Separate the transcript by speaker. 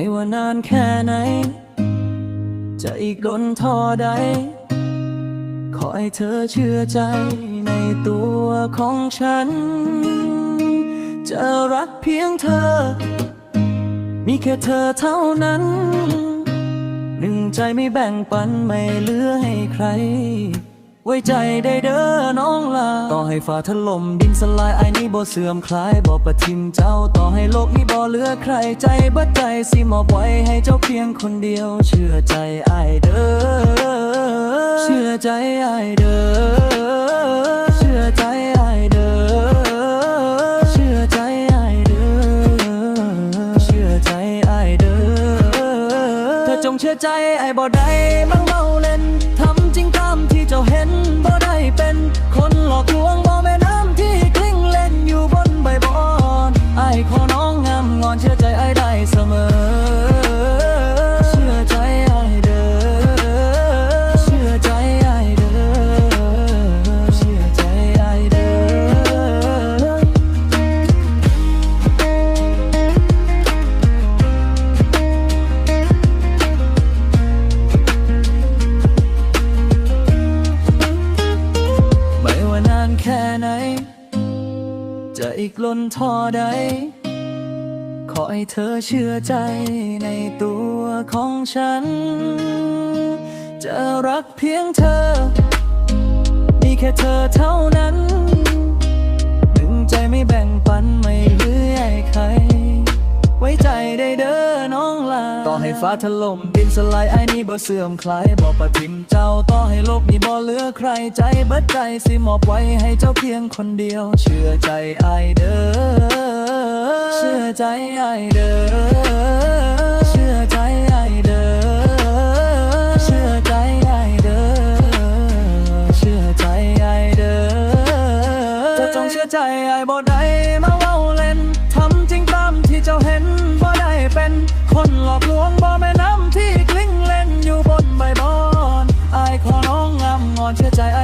Speaker 1: ไม่ว่านานแค่ไหน จะอีกดนท่อใด ขอให้เธอเชื่อใจในตัวของฉัน จะรักเพียงเธอ มีแค่เธอเท่านั้น หนึ่งใจไม่แบ่งปันไม่เหลือให้ใคร ไว้ใจได้เด้อน้องลา ต่อให้ฟ้าถล่มดินสลายไอ้นี้บ่เสื่อมคลายบ่ประทิมเจ้าต่อให้โลกนี้ เหลือใครใจบัดใจสิมอบไว้ให้เจ้าเพียงคนเดียว เชื่อใจไอ้เด้อเชื่อใจไอ้เด้อเชื่อใจไอ้เด้อเชื่อใจไอ้เด้อเชื่อใจไอ้เด้อเธอจงเชื่อใจไอ้บ่ได้มัง น จะอีกล้นท่อใด ขอให้เธอเชื่อใจในตัวของฉัน จะรักเพียงเธอ มีแค่เธอเท่านั้นหนึ่งใจไม่แบ่งปันไม่เลือใใคร ไว้ใจได้เด้อน้องลาต่อให้ฟ้าถล่ม นสลายไอ้นี่บ่เสื่อมคลายบ่ปะทิมเจ้าต่อให้โลกนี้บ่เหลือใครใจเบิดใจสิมอบไว้ให้เจ้าเพียงคนเดียว เชื่อใจไอเด้อเชื่อใจไอเด้อเชื่อใจไอเด้อเชื่อใจไอเด้อเชื่อใจไอเด้อจะจงเชื่อใจไอ้บ่ได้มาเล่าเล่นทำจริงตามที่เจ้าเห็น บ่ได้เป็นคนหลอกลวงบ่แม่น้ำที่คลิ้งเล่นอยู่บนใบบอนอายขอน้องงามงอนเชื่อใจไอ